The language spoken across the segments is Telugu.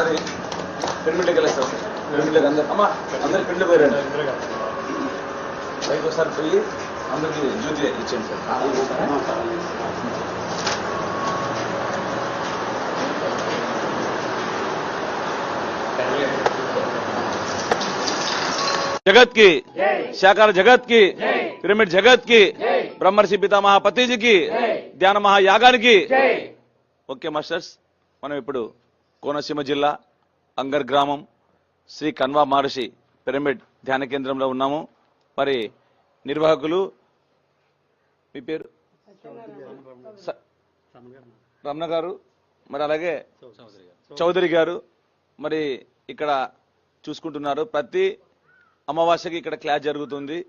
ఒకసారి పిరమిడ్కి వెళ్ళేస్తాం పిరమిడ్కి అందరు అమ్మా అందరు పిరమిడ్ పోయారండి. పైకి ఒకసారి పోయి అందరికి జ్యోతి ఇచ్చేయండి సార్. జగత్కి శాకార జగత్కి పిరమిడ్ జగత్కి బ్రహ్మర్షి పితామహ పతీజీకి ధ్యాన మహాయాగానికి ఓకే మాస్టర్స్ మనం ఇప్పుడు కోనసీమ జిల్లా అంగర్ గ్రామం శ్రీ కన్వా మహర్షి పిరమిడ్ ధ్యాన కేంద్రంలో ఉన్నాము. మరి నిర్వాహకులు మీ పేరు? స- రమణ గారు. మరి అలాగే చౌదరి గారు. మరి ఇక్కడ చూసుకుంటున్నారు. ప్రతి అమావాస్యకి ఇక్కడ క్లాస్ జరుగుతుంది.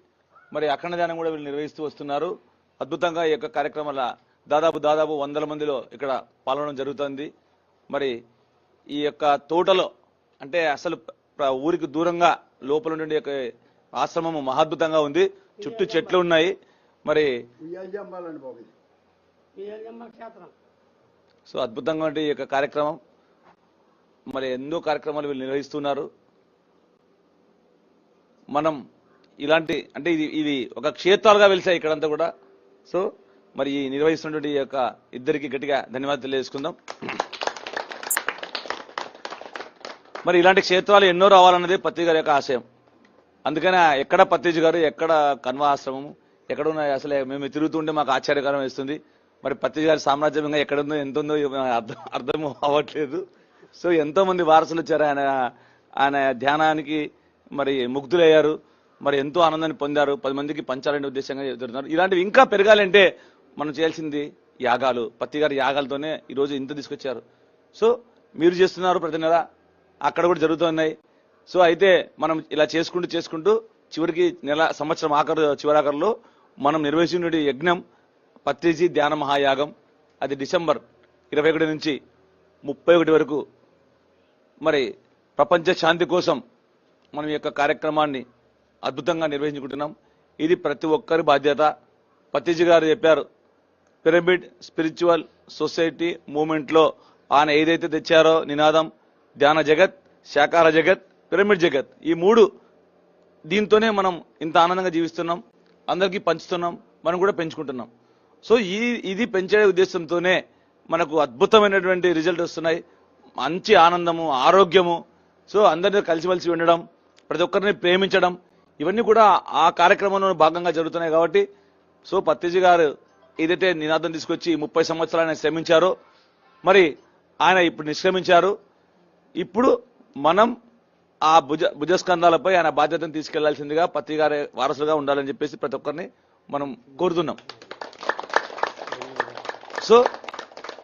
మరి అఖండ ధ్యానం కూడా వీళ్ళు నిర్వహిస్తూ వస్తున్నారు. అద్భుతంగా ఈ యొక్క కార్యక్రమాల దాదాపు దాదాపు వందల మందిలో ఇక్కడ పాల్గొనడం జరుగుతుంది. మరి ఈ యొక్క తోటలో అంటే అసలు ఊరికి దూరంగా లోపల నుండి యొక్క ఆశ్రమం మహాద్భుతంగా ఉంది. చుట్టూ చెట్లు ఉన్నాయి. మరి సో అద్భుతంగా ఉండే ఈ యొక్క కార్యక్రమం. మరి ఎన్నో కార్యక్రమాలు వీళ్ళు నిర్వహిస్తున్నారు. మనం ఇలాంటి అంటే ఇది ఇది ఒక క్షేత్రాలుగా వెలిసాయి ఇక్కడంతా కూడా. సో మరి ఈ నిర్వహిస్తున్నటువంటి ఈ యొక్క ఇద్దరికి గట్టిగా ధన్యవాదాలు తెలియజేసుకుందాం. మరి ఇలాంటి క్షేత్రాలు ఎన్నో రావాలన్నది పత్తి గారి యొక్క ఆశయం. అందుకనే ఎక్కడ పత్తిజీ గారు ఎక్కడ కన్వ ఆశ్రమము ఎక్కడ ఉన్నాయి అసలు మేము తిరుగుతుంటే మాకు ఆశ్చర్యకరం వేస్తుంది. మరి పత్తిజీ గారి సామ్రాజ్యం ఇంకా ఎక్కడుందో ఎంత ఉందో అర్థం అర్థం అవ్వట్లేదు. సో ఎంతో మంది వారసులు వచ్చారు. ఆయన ఆయన ధ్యానానికి మరి ముగ్ధులయ్యారు. మరి ఎంతో ఆనందాన్ని పొందారు. పది మందికి పంచాలనే ఉద్దేశంగా జరుగుతున్నారు ఇలాంటివి ఇంకా పెరగాలంటే మనం చేయాల్సింది యాగాలు. పత్తి గారి యాగాలతోనే ఈరోజు ఇంత తీసుకొచ్చారు. సో మీరు చేస్తున్నారు ప్రతి నెల అక్కడ కూడా జరుగుతున్నాయి. సో అయితే మనం ఇలా చేసుకుంటూ చేసుకుంటూ చివరికి నెల సంవత్సరం ఆఖరు చివరాఖరులో మనం నిర్వహించిన యజ్ఞం పత్రిజీ ధ్యాన మహాయాగం. అది డిసెంబర్ ఇరవై ఒకటి నుంచి ముప్పై ఒకటి వరకు మరి ప్రపంచ శాంతి కోసం మనం ఈ యొక్క కార్యక్రమాన్ని అద్భుతంగా నిర్వహించుకుంటున్నాం. ఇది ప్రతి ఒక్కరి బాధ్యత. పత్రిజీ గారు చెప్పారు పిరమిడ్ స్పిరిచువల్ సొసైటీ మూమెంట్లో ఆయన ఏదైతే తెచ్చారో నినాదం ధ్యాన జగత్ శాకార జగత్ పిరమిడ్ జగత్. ఈ మూడు దీంతోనే మనం ఇంత ఆనందంగా జీవిస్తున్నాం అందరికీ పంచుతున్నాం మనం కూడా పెంచుకుంటున్నాం. సో ఈ ఇది పెంచే ఉద్దేశంతోనే మనకు అద్భుతమైనటువంటి రిజల్ట్ వస్తున్నాయి. మంచి ఆనందము ఆరోగ్యము. సో అందరినీ కలిసిమెలిసి ఉండడం ప్రతి ఒక్కరిని ప్రేమించడం ఇవన్నీ కూడా ఆ కార్యక్రమంలో భాగంగా జరుగుతున్నాయి కాబట్టి సో పత్తిజీ గారు ఏదైతే నినాదం తీసుకొచ్చి ముప్పై సంవత్సరాలు ఆయన శ్రమించారో మరి ఆయన ఇప్పుడు నిష్క్రమించారు. ఇప్పుడు మనం ఆ భుజ భుజస్కంధాలపై ఆయన బాధ్యతను తీసుకెళ్ళాల్సిందిగా పత్తి గారి వారసులుగా ఉండాలని చెప్పేసి ప్రతి ఒక్కరిని మనం కోరుతున్నాం. సో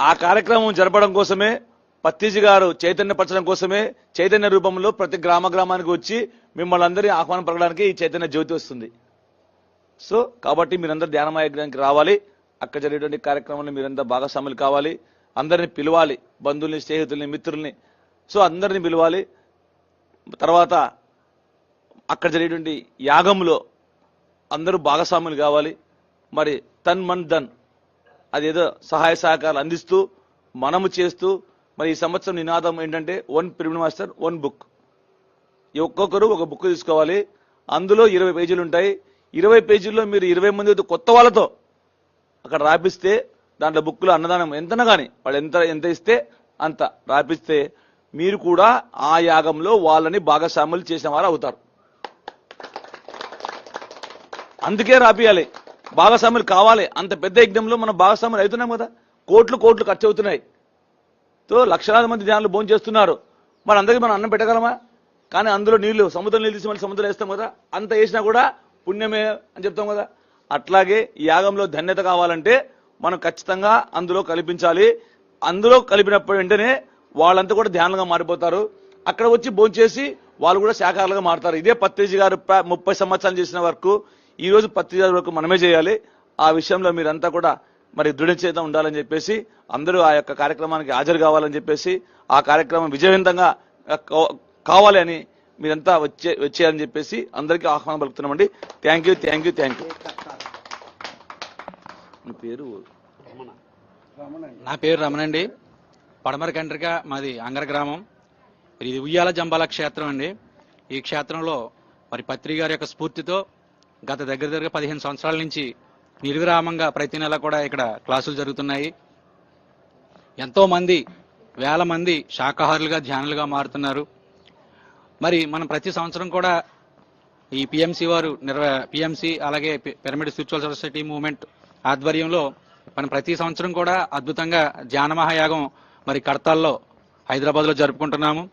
ఆ కార్యక్రమం జరపడం కోసమే పత్తిజీ గారు చైతన్యపరచడం కోసమే చైతన్య రూపంలో ప్రతి గ్రామ గ్రామానికి వచ్చి మిమ్మల్ని అందరి ఆహ్వానం పలకడానికి ఈ చైతన్య జ్యోతి వస్తుంది. సో కాబట్టి మీరందరూ ధ్యానమయజ్ఞానికి రావాలి. అక్కడ జరిగేటువంటి కార్యక్రమంలో మీరంతా భాగస్వాములు కావాలి. అందరిని పిలవాలి. బంధువుల్ని స్నేహితుల్ని మిత్రుల్ని సో అందరిని పిలవాలి. తర్వాత అక్కడ జరిగేటువంటి యాగంలో అందరూ భాగస్వాములు కావాలి. మరి తన్ మన్ ధన్ అదేదో సహాయ సహకారాలు అందిస్తూ మనము చేస్తూ మరి ఈ సంవత్సరం నినాదం ఏంటంటే one pyramid master one book. ఒక్కొక్కరు ఒక బుక్ తీసుకోవాలి. అందులో ఇరవై పేజీలు ఉంటాయి. ఇరవై పేజీల్లో మీరు ఇరవై మంది కొత్త వాళ్ళతో అక్కడ రాపిస్తే దాంట్లో బుక్లో అన్నదానం ఎంతనా కానీ వాళ్ళు ఎంత ఎంత ఇస్తే అంత రాపిస్తే మీరు కూడా ఆ యాగంలో వాళ్ళని భాగస్వాములు చేసిన వారు అవుతారు. అందుకే రాపియాలి. భాగస్వాములు కావాలి. అంత పెద్ద యజ్ఞంలో మనం భాగస్వాములు అవుతున్నాం కదా. కోట్లు కోట్లు ఖర్చు అవుతున్నాయి తో లక్షలాది మంది ధ్యానులు భోజనం చేస్తున్నారు. మరి అందరికీ మనం అన్నం పెట్టగలమా? కానీ అందులో నీళ్ళు సముద్రం నీళ్ళు తీసి మళ్ళీ సముద్రం వేస్తాం కదా. అంత వేసినా కూడా పుణ్యమే అని చెప్తాం కదా. అట్లాగే ఈ యాగంలో ధన్యత కావాలంటే మనం ఖచ్చితంగా అందులో కల్పించాలి. అందులో కలిపినప్పుడు వెంటనే వాళ్ళంతా కూడా ధ్యానంగా మారిపోతారు. అక్కడ వచ్చి భోంచేసి వాళ్ళు కూడా శాఖాలుగా మారుతారు. ఇదే పత్రిజీ గారు ముప్పై సంవత్సరాలు చేసిన వరకు. ఈ రోజు పత్రిజీ గారి వరకు మనమే చేయాలి. ఆ విషయంలో మీరంతా కూడా మరి దృఢ చేత ఉండాలని చెప్పేసి అందరూ ఆ యొక్క కార్యక్రమానికి హాజరు కావాలని చెప్పేసి ఆ కార్యక్రమం విజయవంతంగా కావాలి అని మీరంతా వచ్చే వచ్చేయాలని చెప్పేసి అందరికీ ఆహ్వానం పలుకుతున్నామండి. Thank you thank you thank you. పేరు? నా పేరు రమణండి పడమర కండ్రిక మాది అంగర గ్రామం. ఇది ఉయ్యాల జంబాల క్షేత్రం అండి. ఈ క్షేత్రంలో మరి పత్రి గారి యొక్క స్ఫూర్తితో గత దగ్గర దగ్గర పదిహేను సంవత్సరాల నుంచి నిర్విరామంగా ప్రతి నెల కూడా ఇక్కడ క్లాసులు జరుగుతున్నాయి. ఎంతో మంది వేల మంది శాకాహారులుగా ధ్యానులుగా మారుతున్నారు. మరి మనం ప్రతి సంవత్సరం కూడా ఈ పిఎంసి వారు నిర్వ పిఎంసి అలాగే పిరమిడ్ స్పిరిచువల్ సొసైటీ మూవ్మెంట్ ఆధ్వర్యంలో మనం ప్రతి సంవత్సరం కూడా అద్భుతంగా ధ్యాన మహాయాగం మరి కడతాల్లో హైదరాబాద్లో జరుపుకుంటున్నాము.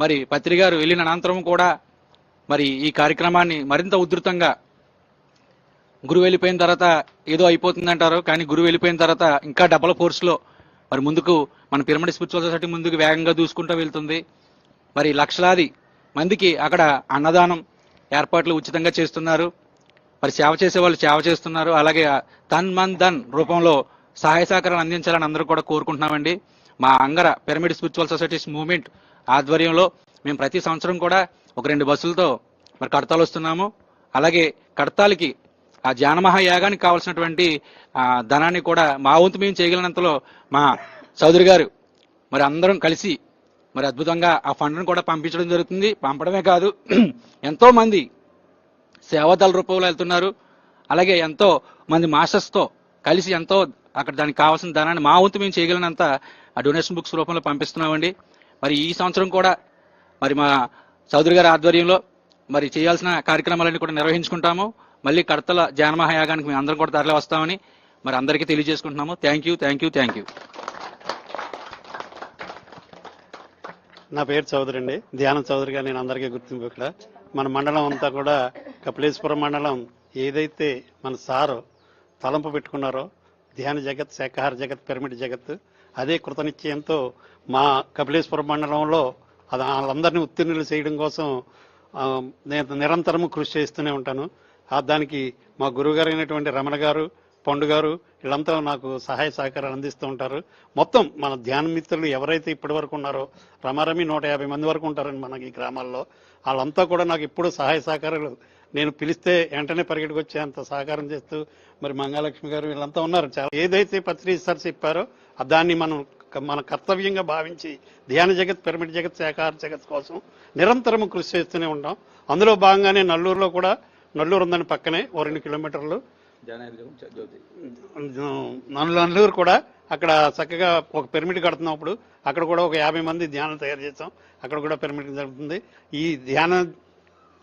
మరి పత్రి గారు వెళ్ళిన అనంతరం కూడా మరి ఈ కార్యక్రమాన్ని మరింత ఉధృతంగా గురువు వెళ్ళిపోయిన తర్వాత ఏదో అయిపోతుంది అంటారు కానీ గురువు వెళ్ళిపోయిన తర్వాత ఇంకా డబల్ ఫోర్స్లో మరి ముందుకు మన పిరమిడ్ స్పిరిచువల్ సొసైటీ ముందుకు వేగంగా దూసుకుంటూ వెళ్తుంది. మరి లక్షలాది మందికి అక్కడ అన్నదానం ఏర్పాట్లు ఉచితంగా చేస్తున్నారు. మరి సేవ చేసే వాళ్ళు సేవ చేస్తున్నారు. అలాగే తన్ మన్ ధన్ రూపంలో సహాయ సహకారాలు అందించాలని అందరూ కూడా కోరుకుంటున్నామండి. మా Angara pyramid spiritual societies movement ఆధ్వర్యంలో మేము ప్రతి సంవత్సరం కూడా ఒక రెండు బస్సులతో మరి కడతాలు వస్తున్నాము. అలాగే కడతాలకి ఆ జానమహాయాగానికి కావాల్సినటువంటి ధనాన్ని కూడా మా వంతు మేము చేయగలిగినంతలో మా చౌదరి గారు మరి అందరం కలిసి మరి అద్భుతంగా ఆ ఫండ్ను కూడా పంపించడం జరుగుతుంది. పంపడమే కాదు ఎంతో మంది సేవాదళ రూపంలో వెళ్తున్నారు. అలాగే ఎంతో మంది మాస్టర్స్తో కలిసి ఎంతో అక్కడ దానికి కావాల్సిన ధనాన్ని మా వంతు మేము చేయగలిగినంత ఆ డొనేషన్ బుక్స్ రూపంలో పంపిస్తున్నామండి. మరి ఈ సంవత్సరం కూడా మరి మా చౌదరి గారి ఆధ్వర్యంలో మరి చేయాల్సిన కార్యక్రమాలన్నీ కూడా నిర్వహించుకుంటాము. మళ్ళీ కడతల జానమహాయాగానికి మేము అందరం కూడా తరలి వస్తామని మరి అందరికీ తెలియజేసుకుంటున్నాము. Thank you thank you thank you నా పేరు చౌదరి అండి. ధ్యానం చౌదరిగా నేను అందరికీ గుర్తింపు ఇక్కడ. మన మండలం అంతా కూడా కపిలేశ్వరం మండలం ఏదైతే మన సారు తలంపు పెట్టుకున్నారో ధ్యాన జగత్ శాకాహార జగత్ పిరమిడ్ జగత్ అదే కృతనిశ్చయంతో మా కపిలేశ్వర మండలంలో అది వాళ్ళందరినీ ఉత్తీర్ణులు చేయడం కోసం నేను నిరంతరము కృషి చేస్తూనే ఉంటాను. ఆ దానికి మా గురువుగారు అయినటువంటి రమణ గారు పండు గారు వీళ్ళంతా నాకు సహాయ సహకారాలు అందిస్తూ ఉంటారు. మొత్తం మన ధ్యాన మిత్రులు ఎవరైతే ఇప్పటి వరకు ఉన్నారో రమారమి నూట యాభై మంది వరకు ఉంటారండి మనకి ఈ గ్రామాల్లో. వాళ్ళంతా కూడా నాకు ఇప్పుడు సహాయ సహకారాలు నేను పిలిస్తే వెంటనే పరిగెట్టుకు వచ్చే అంత సహకారం చేస్తూ మరి మంగాలక్ష్మి గారు వీళ్ళంతా ఉన్నారు. చాలా ఏదైతే పత్రి సార్ చెప్పారో దాన్ని మనం మన కర్తవ్యంగా భావించి ధ్యాన జగత్ పిరమిడ్ జగత్ శాఖాహార జగత్ కోసం నిరంతరం కృషి చేస్తూనే ఉంటాం అందులో భాగంగానే నల్లూరులో కూడా నల్లూరు ఉందని పక్కనే ఓ రెండు కిలోమీటర్లు. నల్లూరు కూడా అక్కడ చక్కగా ఒక పిరమిడ్ కడుతున్నప్పుడు అక్కడ కూడా ఒక యాభై మంది ధ్యానం తయారు చేస్తాం. అక్కడ కూడా పిరమిడ్ జరుగుతుంది. ఈ ధ్యాన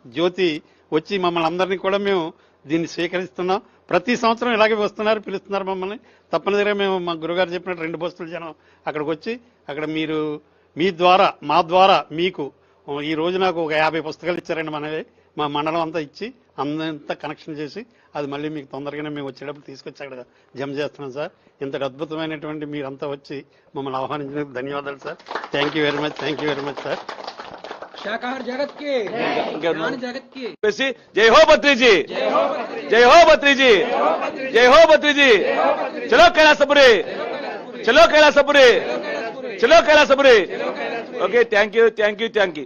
జ్యోతి వచ్చి మమ్మల్ని అందరినీ కూడా మేము దీన్ని స్వీకరిస్తున్నాం. ప్రతి సంవత్సరం ఇలాగే వస్తున్నారు పిలుస్తున్నారు మమ్మల్ని. తప్పనిసరిగా మేము మా గురుగారు చెప్పినట్టు రెండు బస్సులు జనం అక్కడికి వచ్చి అక్కడ మీరు మీ ద్వారా మా ద్వారా మీకు ఈ రోజు నాకు ఒక యాభై పుస్తకాలు ఇచ్చారండి మనవి మా మండలం అంతా ఇచ్చి అంతా కనెక్షన్ చేసి అది మళ్ళీ మీకు తొందరగానే మేము వచ్చేటప్పుడు తీసుకొచ్చి అక్కడ జమ చేస్తున్నాం సార్. ఇంతటి అద్భుతమైనటువంటి మీరంతా వచ్చి మమ్మల్ని ఆహ్వానించినందుకు ధన్యవాదాలు sir. Thank you very much thank you very much sir శాకాహార జగత్కి ఇంకేమన్నా? జగత్కి చెప్పేసి జై హో బత్రీజీ జై హో బత్రీజీ జై హో బత్రీజీ చలో కైలాసపురి చలో కైలాసపురి చలో Kailasapuri okay thank you thank you thank you